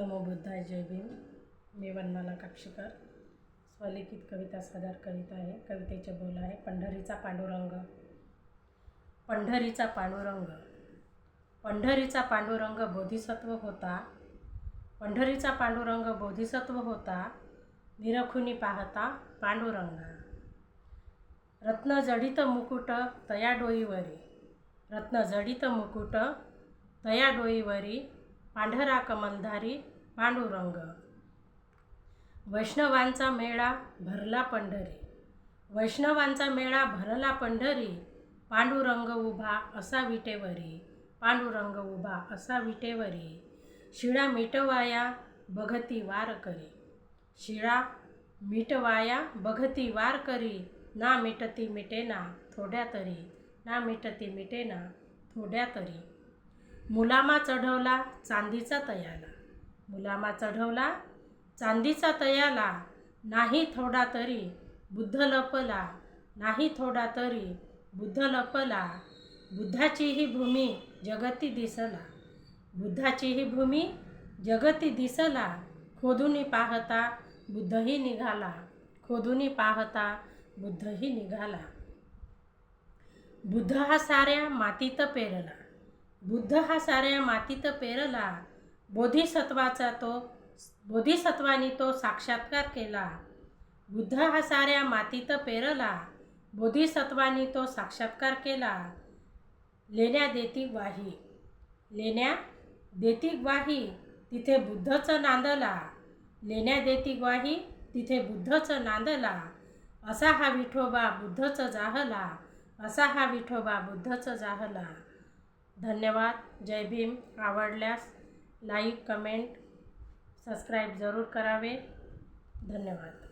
नमो बुद्धाय जय भीम. मी वनमाला काक्षीकर स्वलिखित कविता सादर करीत आहे. कवितेचे बोल आहे पंढरीचा पांडुरंग. पंढरीचा पांडुरंग. पंढरीचा पांडुरंग बोधिसत्व होता. पंढरीचा पांडुरंग बोधिसत्व होता. निरखुनी पाहता पांडुरंगा. रत्न जडित मुकुट तया डोईवरी. रत्न जडित मुकुट तया डोईवरी. पांढरा कमलधारी पांडुरंग. वैष्णवांचा मेळा भरला पंढरी. वैष्णवांचा मेळा भरला पंढरी. पांडुरंग उभा असा विटेवरी. पांडुरंग उभा असा विटेवरी. शिळा मिटवाया बघती वार करी. शिळा मिटवाया बघती वार करी. ना मिटती मिटेना थोड्या तरी. ना मिटती मिटेना थोड्या तरी. मुलामा चढवला चांदीचा तयाला. मुलामा चढवला चांदीचा तयाला. नाही थोडा तरी बुद्ध लपला नाही थोडा तरी बुद्ध लपला बुद्धाची ही भूमी जगती दिसला. बुद्धाची ही भूमी जगती दिसला. खोदूनी पाहता बुद्धही निघाला. खोदूनी पाहता बुद्धही निघाला. बुद्ध हा साऱ्या मातीत पेरला. बुद्ध हा साऱ्या मातीत पेरला. बोधिसत्वाचा तो बोधिसत्वानी तो साक्षात्कार केला. बुद्ध हा साऱ्या मातीत पेरला. बोधिसत्वानी तो साक्षात्कार केला. लेण्या देती ग्वाही. लेण्या देती ग्वाही तिथे बुद्धचं नांदला. लेण्या देती ग्वाही तिथे बुद्धचं नांदला. असा हा विठोबा बुद्धचं जाहला. असा हा विठोबा बुद्धचं जाहला. धन्यवाद. जय भीम. आवडल्यास लाईक कमेंट सबस्क्राईब जरूर करावे. धन्यवाद.